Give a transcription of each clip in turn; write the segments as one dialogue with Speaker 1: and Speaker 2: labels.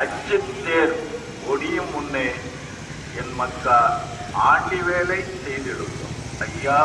Speaker 1: அச்சத்தேர் ஒடியும் முன்னே என் மக்கா ஆண்டி வேலை செய்திடுவோம். ஐயா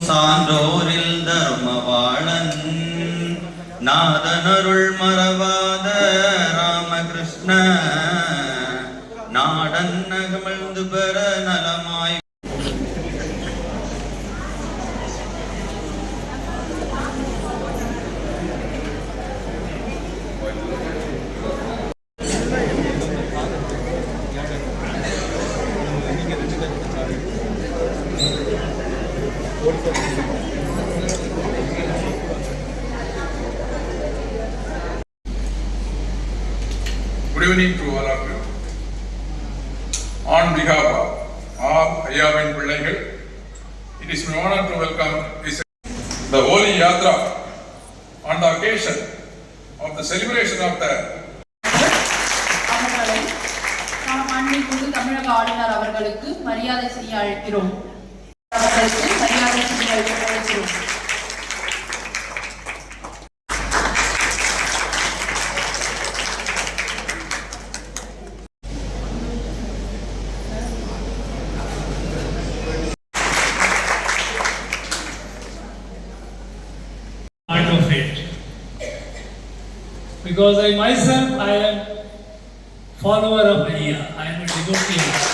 Speaker 2: சான்றோரில் தர்மவாளன் நாதனருள் மறவாத ராமகிருஷ்ண நாடன் நகமிழ்ந்து பெற
Speaker 3: Good evening to all of you. On behalf of all Ayyavan Pillaigal, it is my honor to welcome this, the Holy Yatra on the occasion of the celebration of the
Speaker 4: அவர்களை நாம் மாண்புமிகு தமிழக ஆளுநர் அவர்களுக்கு மரியாதை செய்ய அழைக்கிறோம்
Speaker 5: Part of it. Because I myself, I am follower of Aya. I am a devotee.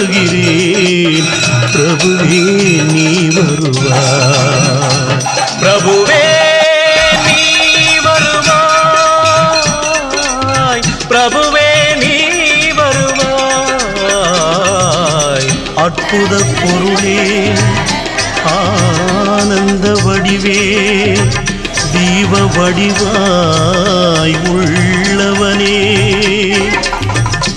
Speaker 6: வருகிறேன் பிரபுவே நீ
Speaker 7: வருவா பிரபுவே நீ வருவாய்.
Speaker 6: பிரபுவே நீ வருவாய்.
Speaker 7: அற்புத பொருளே ஆனந்த வடிவே தீப வடிவாய் உள்ளவனே.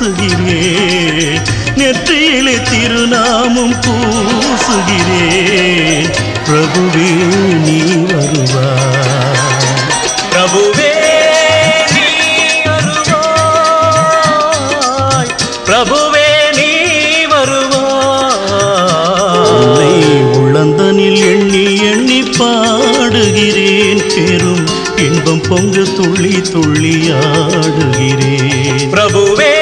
Speaker 7: பூசுகிறேன் நெற்றியிலே திருநாமம் பூசுகிறேன் பிரபுவே நீ வருவாய்.
Speaker 6: பிரபுவே நீ வருவாய். பிரபுவே நீ வருவாய்.
Speaker 7: உள்ளந்தனில் எண்ணி எண்ணி பாடுகிறேன். பெரும் இன்பம் பொங்க துள்ளி துள்ளி ஆடுகிறேன்.
Speaker 6: பிரபுவே